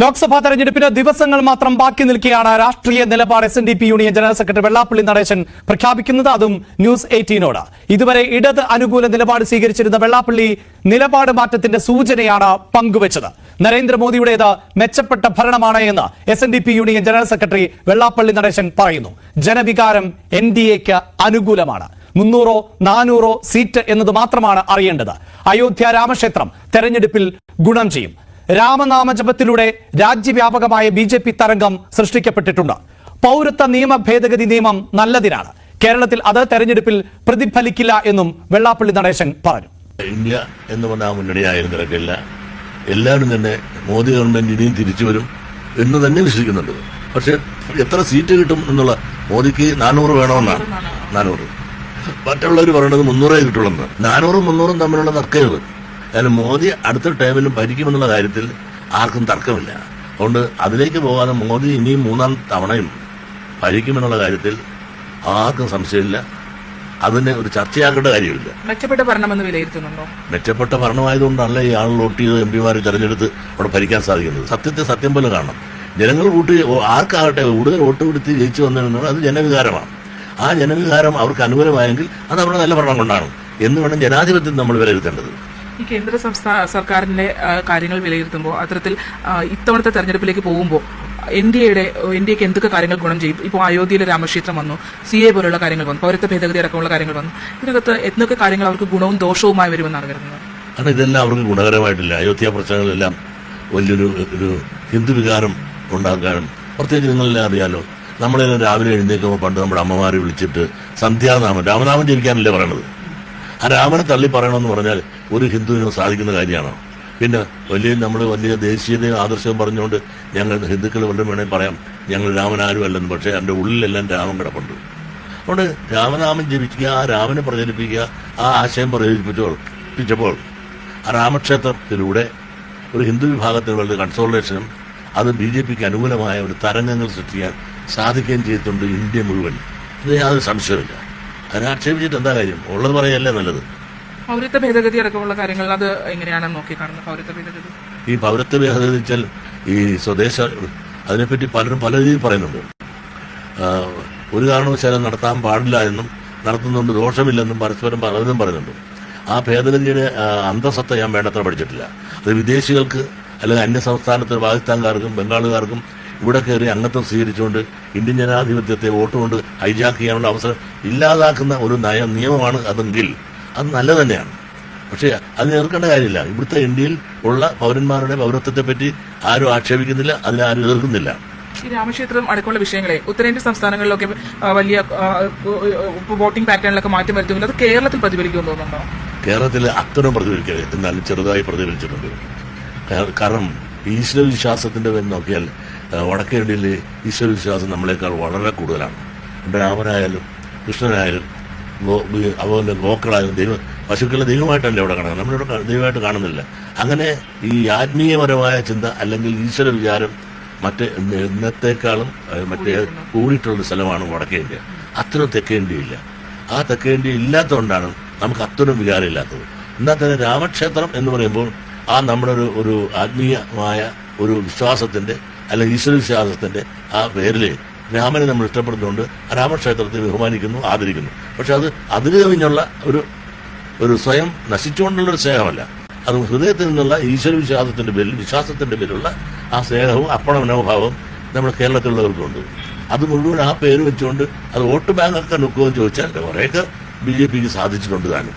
ലോക്സഭാ തെരഞ്ഞെടുപ്പിന് ദിവസങ്ങൾ മാത്രം ബാക്കി നിൽക്കുകയാണ് രാഷ്ട്രീയ നിലപാട് S N D P union general secretary Vellappally Natesan പ്രഖ്യാപിക്കുന്നത്. അതും ന്യൂസ് എയ്റ്റീനോട്. ഇതുവരെ ഇടത് അനുകൂല നിലപാട് സ്വീകരിച്ചിരുന്ന വെള്ളാപ്പള്ളി നിലപാട് മാറ്റത്തിന്റെ സൂചനയാണ് പങ്കുവച്ചത്. നരേന്ദ്രമോദിയുടേത് മെച്ചപ്പെട്ട ഭരണമാണ് എന്ന് S N D P union general secretary Vellappally Natesan പറയുന്നു. ജനവികാരം എൻ ഡി എക്ക് അനുകൂലമാണ്. മുന്നൂറോ നാനൂറോ സീറ്റ് എന്നത് മാത്രമാണ് അറിയേണ്ടത്. അയോധ്യ രാമക്ഷേത്രം തെരഞ്ഞെടുപ്പിൽ ഗുണം ചെയ്യും. രാമനാമ ജപത്തിലൂടെ രാജ്യവ്യാപകമായ ബി ജെ പി തരംഗം സൃഷ്ടിക്കപ്പെട്ടിട്ടുണ്ട്. പൗരത്വ നിയമ ഭേദഗതി നിയമം നല്ലതിനാണ്. കേരളത്തിൽ അത് തെരഞ്ഞെടുപ്പിൽ പ്രതിഫലിക്കില്ല എന്നും വെള്ളാപ്പള്ളി നടേശൻ പറഞ്ഞു. ഇന്ത്യ എന്ന് പറഞ്ഞ ആ മുന്നണിയായിരുന്നു തിരക്കില്ല. എല്ലാവരും തന്നെ മോദി ഗവൺമെന്റ് ഇനിയും തിരിച്ചു വരും എന്ന് തന്നെ വിശ്വസിക്കുന്നുണ്ട്. പക്ഷെ എത്ര സീറ്റ് കിട്ടും എന്നുള്ള മോദിക്ക് നാനൂറ് വേണമെന്നാണ്. നാനൂറ്. മറ്റുള്ളവർ പറയുന്നത് മുന്നൂറേ കിട്ടുള്ളൂ നാനൂറും മുന്നൂറും തമ്മിലുള്ള തർക്കമുള്ളത് കാരണം മോദി അടുത്ത ടേമിലും ഭരിക്കുമെന്നുള്ള കാര്യത്തിൽ ആർക്കും തർക്കമില്ല. അതുകൊണ്ട് അതിലേക്ക് പോകാതെ മോദി ഇനിയും മൂന്നാം തവണയും ഭരിക്കുമെന്നുള്ള കാര്യത്തിൽ ആർക്കും സംശയമില്ല. അതിന് ഒരു ചർച്ചയാക്കേണ്ട കാര്യമില്ല. മെച്ചപ്പെട്ട ഭരണമെന്ന് വിലയിരുത്തുന്നുണ്ടോ? മെച്ചപ്പെട്ട ഭരണമായതുകൊണ്ടല്ല ഈ ആൾ വോട്ട് ചെയ്ത് എം പിമാരെ തെരഞ്ഞെടുത്ത് അവിടെ ഭരിക്കാൻ സാധിക്കുന്നത്? സത്യത്തെ സത്യം പോലെ കാണണം. ജനങ്ങൾ വോട്ട് ആർക്കാകട്ടെ കൂടുതൽ വോട്ട് കൊടുത്ത് ജയിച്ചു വന്നതെന്ന് അത് ജനവികാരമാണ്. ആ ജനവികാരം അവർക്ക് അനുകൂലമായെങ്കിൽ അത് അവരുടെ നല്ല ഭരണം കൊണ്ടാണ് എന്ന് വേണം ജനാധിപത്യം നമ്മൾ വിലയിരുത്തേണ്ടത്. ഈ കേന്ദ്ര സംസ്ഥാന സർക്കാരിന്റെ കാര്യങ്ങൾ വിലയിരുത്തുമ്പോൾ അത്തരത്തിൽ ഇത്തവണത്തെ തെരഞ്ഞെടുപ്പിലേക്ക് പോകുമ്പോൾ ഇന്ത്യയുടെ എക്ക് എന്തൊക്കെ കാര്യങ്ങൾ ഗുണം ചെയ്യും? ഇപ്പോൾ അയോധ്യയിലെ രാമക്ഷേത്രം വന്നു സി എ പോലുള്ള കാര്യങ്ങൾ വന്നു പൗരത്വ ഭേദഗതി അടക്കമുള്ള കാര്യങ്ങൾ വന്നു. ഇതിനകത്ത് എന്തൊക്കെ കാര്യങ്ങൾ അവർക്ക് ഗുണവും ദോഷവുമായി വരുമെന്നാണ് കരുതുന്നത് കാരണം ഇതെല്ലാം അവർക്ക് ഗുണകരമായിട്ടില്ല. അയോധ്യ പ്രശ്നങ്ങളെല്ലാം വലിയൊരു ഒരു ഹിന്ദു വികാരം ഉണ്ടാക്കാനും പ്രത്യേകിച്ച് നിങ്ങളെല്ലാം അറിയാലോ നമ്മളെല്ലാം രാവിലെ എഴുന്നേക്കുമ്പോൾ പണ്ട് നമ്മുടെ അമ്മമാരെ വിളിച്ചിട്ട് സന്ധ്യാനാമം രാമനാമം ജപിക്കാനല്ലേ പറയണത്? ആ രാമനെ തള്ളി പറയണമെന്ന് പറഞ്ഞാൽ ഒരു ഹിന്ദുവിന് സാധിക്കുന്ന കാര്യമാണോ? പിന്നെ വലിയ നമ്മൾ വലിയ ദേശീയതയും ആദർശവും പറഞ്ഞുകൊണ്ട് ഞങ്ങൾ ഹിന്ദുക്കൾ വല്ലതും വേണമെങ്കിൽ പറയാം. ഞങ്ങൾ രാമനാരും അല്ലെന്ന്. പക്ഷേ എന്റെ ഉള്ളിലെല്ലാം രാമൻ കിടപ്പുണ്ട്. അതുകൊണ്ട് രാമനാമം ജപിക്കുക ആ രാമനെ പ്രചരിപ്പിക്കുക ആ ആശയം പ്രചരിപ്പിച്ചപ്പോൾ ആ രാമക്ഷേത്രത്തിലൂടെ ഒരു ഹിന്ദു വിഭാഗത്തിലുള്ള കൺസോൾട്ടേഷനും അത് ബി ജെ പിക്ക് അനുകൂലമായ ഒരു തരംഗങ്ങൾ സൃഷ്ടിക്കാൻ സാധിക്കുകയും ചെയ്തിട്ടുണ്ട് ഇന്ത്യ മുഴുവൻ. അത് യാതൊരു സംശയമില്ല അതിനെ ആക്ഷേപിച്ചിട്ട് എന്താ കാര്യം? ഉള്ളത് പറയല്ലേ നല്ലത്. പൗരത്വ ഭേദഗതി അടക്കമുള്ള കാര്യങ്ങൾ അത് എങ്ങനെയാണ് നോക്കിക്കാണുന്നത് പൗരത്വ ഭേദഗതി? ഈ പൗരത്വ ഭേദഗതി വെച്ചാൽ ഈ സ്വദേശ അതിനെപ്പറ്റി പലരും പല രീതിയിൽ പറയുന്നുണ്ട്. ഒരു കാരണവശാലും നടത്താൻ പാടില്ല എന്നും നടത്തുന്നുണ്ട് ദോഷമില്ലെന്നും പരസ്പരം പലതും പറയുന്നുണ്ട്. ആ ഭേദഗതിയുടെ അന്തസത്ത ഞാൻ വേണ്ടത്ര പഠിച്ചിട്ടില്ല. അത് വിദേശികൾക്ക് അല്ലെങ്കിൽ അന്യ സംസ്ഥാനത്തെ പാകിസ്ഥാൻകാർക്കും ബംഗാളുകാർക്കും ഇവിടെ കയറി അംഗത്വം സ്വീകരിച്ചുകൊണ്ട് ഇന്ത്യൻ ജനാധിപത്യത്തെ വോട്ട് കൊണ്ട് ഹൈജാക്ക് ചെയ്യാനുള്ള അവസരം ഇല്ലാതാക്കുന്ന ഒരു നയ നിയമമാണ് അതെങ്കിൽ അത് നല്ല തന്നെയാണ്. പക്ഷേ അത് എതിർക്കേണ്ട കാര്യമില്ല. ഇവിടുത്തെ ഇന്ത്യയിൽ ഉള്ള പൗരന്മാരുടെ പൗരത്വത്തെ പറ്റി ആരും ആക്ഷേപിക്കുന്നില്ല അതിനെ ആരും എതിർക്കുന്നില്ല. ഈ രാമക്ഷേത്രം അടക്കമുള്ള വിഷയങ്ങളെ ഉത്തരേന്ത്യൻ സംസ്ഥാനങ്ങളിലൊക്കെ വലിയ വോട്ടിംഗ് പാറ്റേണിലൊക്കെ മാറ്റം വരുത്തുമെങ്കിൽ അത് കേരളത്തിൽ പ്രതിഫലിക്കുമെന്ന് തോന്നുന്നുണ്ടോ? കേരളത്തിൽ അത്തരം പ്രതിഫലിക്കരുത്. എന്നാലും ചെറുതായി പ്രതിഫലിച്ചിട്ടുണ്ട്. കാരണം ഈശ്വര വിശ്വാസത്തിന്റെ പേര് നോക്കിയാൽ വടക്കേ ഇന്ത്യയിൽ ഈശ്വര വിശ്വാസം നമ്മളെക്കാൾ വളരെ കൂടുതലാണ്. രാമനായാലും കൃഷ്ണനായാലും അതുപോലെ ഗോക്കളായാലും ദൈവം പശുക്കളെ ദൈവമായിട്ടല്ല ഇവിടെ കാണുന്നത്. നമ്മളിവിടെ ദൈവമായിട്ട് കാണുന്നില്ല. അങ്ങനെ ഈ ആത്മീയപരമായ ചിന്ത അല്ലെങ്കിൽ ഈശ്വര വിചാരം മറ്റേ ഇന്ന- ഇന്നത്തെക്കാളും മറ്റേ കൂടിയിട്ടുള്ള സ്ഥലമാണ് വടക്കേ ഇന്ത്യ അത്തരം തെക്കേ ഇന്ത്യയില്ല ആ തെക്കേ ഇന്ത്യ ഇല്ലാത്തതുകൊണ്ടാണ് നമുക്ക് അത്തരം വികാരം ഇല്ലാത്തത് എന്നാൽ തന്നെ രാമക്ഷേത്രം എന്ന് പറയുമ്പോൾ ആ നമ്മുടെ ഒരു ഒരു ആത്മീയമായ ഒരു വിശ്വാസത്തിന്റെ അല്ലെങ്കിൽ ഈശ്വര വിശ്വാസത്തിന്റെ ആ പേരിൽ രാമനെ നമ്മൾ ഇഷ്ടപ്പെടുന്നുണ്ട് രാമക്ഷേത്രത്തെ ബഹുമാനിക്കുന്നു ആദരിക്കുന്നു. പക്ഷെ അത് അതിന് കവിഞ്ഞുള്ള ഒരു ഒരു സ്വയം നശിച്ചുകൊണ്ടുള്ള ഒരു സ്നേഹമല്ല. അത് ഹൃദയത്തിൽ നിന്നുള്ള ഈശ്വര വിശ്വാസത്തിന്റെ പേരിൽ വിശ്വാസത്തിന്റെ പേരിലുള്ള ആ സ്നേഹവും അപ്പണ മനോഭാവവും നമ്മുടെ കേരളത്തിലുള്ളവർക്കുണ്ട്. അത് മുഴുവൻ ആ പേര് വെച്ചുകൊണ്ട് അത് വോട്ട് ബാങ്കൊക്കെ നിൽക്കുമെന്ന് ചോദിച്ചാൽ കുറേയൊക്കെ ബി ജെ പിക്ക് സാധിച്ചിട്ടുണ്ട് താനും.